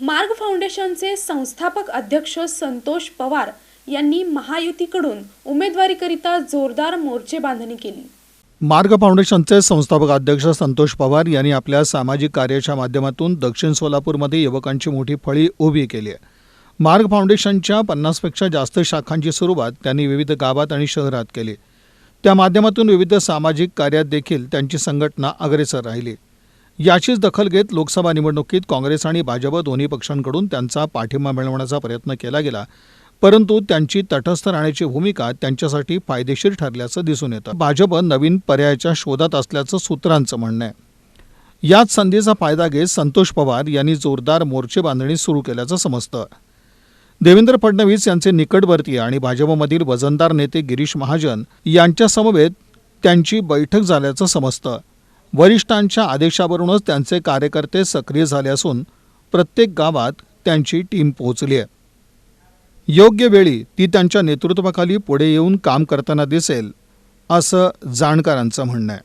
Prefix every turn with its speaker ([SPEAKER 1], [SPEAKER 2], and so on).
[SPEAKER 1] मार्ग फाउंडेशनचे संस्थापक अध्यक्ष संतोष पवार यांनी महायुतीकडून उमेदवारीकरिता जोरदार मोर्चे बांधणी केली.
[SPEAKER 2] मार्ग फाउंडेशनचे संस्थापक अध्यक्ष संतोष पवार यांनी आपल्या सामाजिक कार्याच्या माध्यमातून दक्षिण सोलापूरमध्ये युवकांची मोठी फळी उभी केली आहे. मार्ग फाउंडेशनच्या पन्नासपेक्षा जास्त शाखांची सुरुवात त्यांनी विविध गावात आणि शहरात केली. त्या माध्यमातून विविध सामाजिक कार्यात देखील त्यांची संघटना अग्रेसर राहिली. याचीच दखल घेत लोकसभा निवडणुकीत काँग्रेस आणि भाजप दोन्ही पक्षांकडून त्यांचा पाठिंबा मिळवण्याचा प्रयत्न केला गेला. परंतु त्यांची तटस्थ राहण्याची भूमिका त्यांच्यासाठी फायदेशीर ठरल्याचं दिसून येतं. भाजप नवीन पर्यायाच्या शोधात असल्याचं सूत्रांचं म्हणणं आहे. याच संधीचा फायदा घेत संतोष पवार यांनी जोरदार मोर्चे बांधणी सुरू केल्याचं समजतं. देवेंद्र फडणवीस यांचे निकटवर्तीय आणि भाजपमधील वजनदार नेते गिरीश महाजन यांच्यासमवेत त्यांची बैठक झाल्याचं समजतं. वरिष्ठांच्या आदेशावरूनच त्यांचे कार्यकर्ते सक्रिय झाले असून प्रत्येक गावात त्यांची टीम पोहोचली आहे. योग्य वेळी ती त्यांच्या नेतृत्वाखाली पुढे येऊन काम करताना दिसेल असं जाणकारांचं म्हणणं आहे.